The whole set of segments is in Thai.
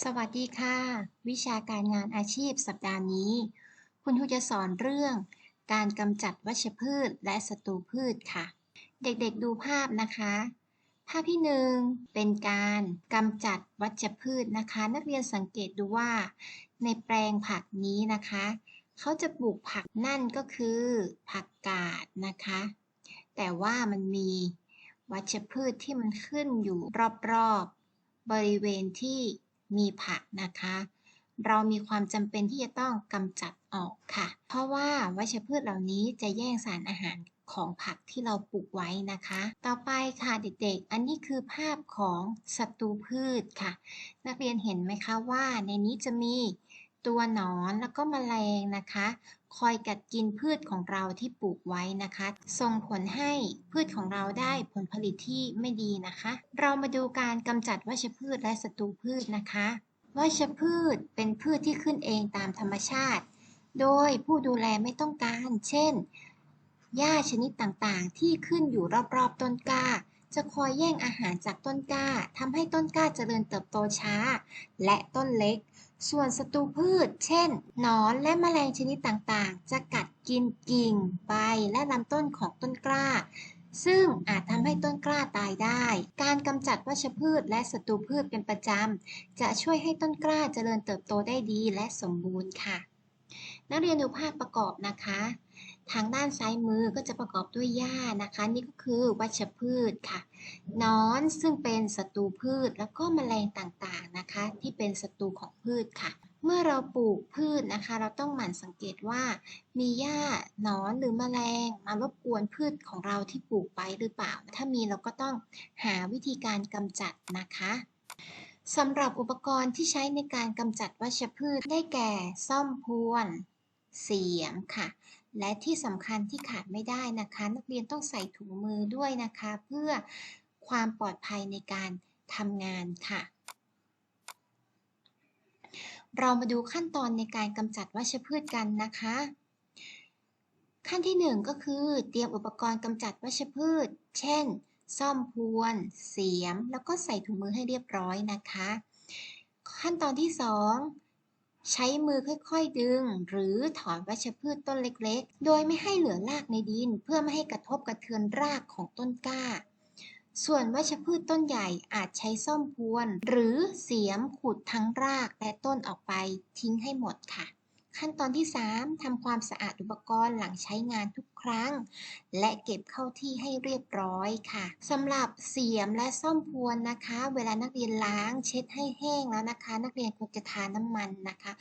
สวัสดีค่ะ วิชาการงานอาชีพสัปดาห์นี้ คุณครูจะสอนเรื่อง การกำจัดวัชพืชและศัตรูพืชค่ะ เด็กๆดูภาพนะคะ ภาพที่หนึ่งเป็นการกำจัดวัชพืชนะคะ นักเรียนสังเกตดูว่า ในแปลงผักนี้นะคะ เขาจะปลูกผักนั่นก็คือผักกาดนะคะ แต่ว่ามันมีวัชพืชที่มันขึ้นอยู่รอบๆบริเวณที่ มีผักนะคะ เรามีความจำเป็นที่จะต้องกำจัดออกค่ะ เพราะว่าวัชพืชเหล่านี้จะแย่งสารอาหารของผักที่เราปลูกไว้นะคะ ต่อไปค่ะเด็กๆ อันนี้คือภาพของศัตรูพืชค่ะ นักเรียนเห็นไหมคะว่าในนี้จะมี ตัวหนอนแล้วก็แมลงนะคะ คอยกัดกินพืชของเราที่ปลูกไว้นะคะ ส่งผลให้พืชของเราได้ผลผลิตที่ไม่ดีนะคะ เรามาดูการกำจัดวัชพืชและศัตรูพืชนะคะวัชพืชเป็นพืชที่ขึ้นเองตามธรรมชาติ โดยผู้ดูแลไม่ต้องการ เช่น หญ้าชนิดต่างๆ ที่ขึ้นอยู่รอบๆต้นกล้า จะคอยแย่งอาหารจากต้นกล้าทำให้ต้นกล้าเจริญเติบโตช้า และต้นเล็ก ส่วนศัตรูพืช เช่น หนอนและแมลงชนิดต่างๆ จะกัดกินกิ่ง ใบ และลำต้นของต้นกล้า ซึ่งอาจทำให้ต้นกล้าตายได้ การกำจัดวัชพืชและศัตรูพืชเป็นประจำ จะช่วยให้ต้นกล้าเจริญเติบโตได้ดีและสมบูรณ์ค่ะ นักเรียนดูภาพประกอบนะคะ ทางด้านซ้ายมือก็จะประกอบด้วยหญ้านะคะ นี่ก็คือวัชพืชค่ะนอนซึ่งเป็นศัตรูพืชแล้วก็แมลงต่างๆนะคะ ที่เป็นศัตรูของพืชค่ะ เมื่อเราปลูกพืชนะคะ เราต้องหมั่นสังเกตว่า มีหญ้าหนอนหรือแมลงมารบกวนพืชของเราที่ปลูกไว้หรือเปล่า ถ้ามีเราก็ต้องหาวิธีการกำจัดนะคะสำหรับอุปกรณ์ที่ใช้ในการกำจัดวัชพืชได้แก่ ซ่อมพรวน เสียมค่ะ และที่สำคัญที่ขาดไม่ได้นะคะ นักเรียนต้องใส่ถุงมือด้วยนะคะ เพื่อความปลอดภัยในการทำงานค่ะ เรามาดูขั้นตอนในการกำจัดวัชพืชกันนะคะ ขั้นที่หนึ่งก็คือเตรียมอุปกรณ์กำจัดวัชพืช เช่น ซ่อมพรวน เสียม แล้วก็ใส่ถุงมือให้เรียบร้อยนะคะ ขั้นตอนที่สอง ใช้มือค่อยๆดึง หรือถอนวัชพืชต้นเล็กๆ โดยไม่ให้เหลือรากในดิน เพื่อไม่ให้กระทบกระเทือนรากของต้นกล้า ส่วนวัชพืชต้นใหญ่อาจใช้ซ่อมพวน หรือเสียมขุดทั้งรากและต้นออกไปทิ้งให้หมดค่ะ ขั้นตอนที่ 3ทำความสะอาดอุปกรณ์หลังใช้งานทุกครั้ง และเก็บเข้าที่ให้เรียบร้อยค่ะสำหรับเสียมและซ่อมพวนนะคะ เวลานักเรียนล้างเช็ดให้แห้งแล้วนะคะ นักเรียนควรจะทาน้ำมันนะคะ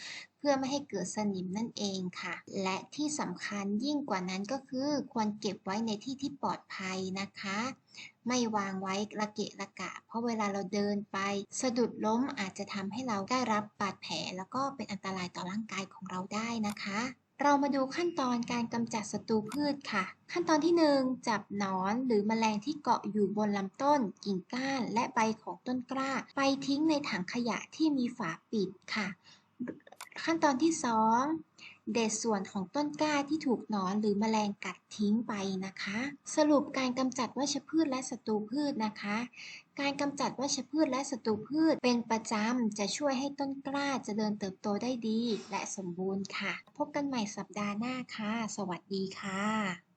เพื่อไม่ให้เกิดสนิมนั่นเองค่ะ และที่สำคัญยิ่งกว่านั้นก็คือ ควรเก็บไว้ในที่ที่ปลอดภัยนะคะ ไม่วางไว้ระเกะระกะ เพราะเวลาเราเดินไป สะดุดล้มอาจจะทำให้เราได้รับบาดแผล แล้วก็เป็นอันตรายต่อร่างกายของเราได้นะคะเรามาดูขั้นตอนการกำจัดศัตรูพืชค่ะ ขั้นตอนที่ 1 จับหนอนหรือแมลงที่เกาะอยู่บนลำต้น กิ่งก้าน และใบของต้นกล้า ไปทิ้งในถังขยะที่มีฝาปิดค่ะ ขั้นตอนที่ 2 เด็ดส่วนของต้นกล้าที่ถูกหนอนหรือแมลงกัดทิ้งไปนะคะ สรุปการกำจัดวัชพืชและศัตรูพืชนะคะ การกำจัดวัชพืชและศัตรูพืชเป็นประจำจะช่วยให้ต้นกล้าจเจริญเติบโตได้ดีและสมบูรณ์ค่ะ พบกันใหม่สัปดาห์หน้าค่ะ สวัสดีค่ะ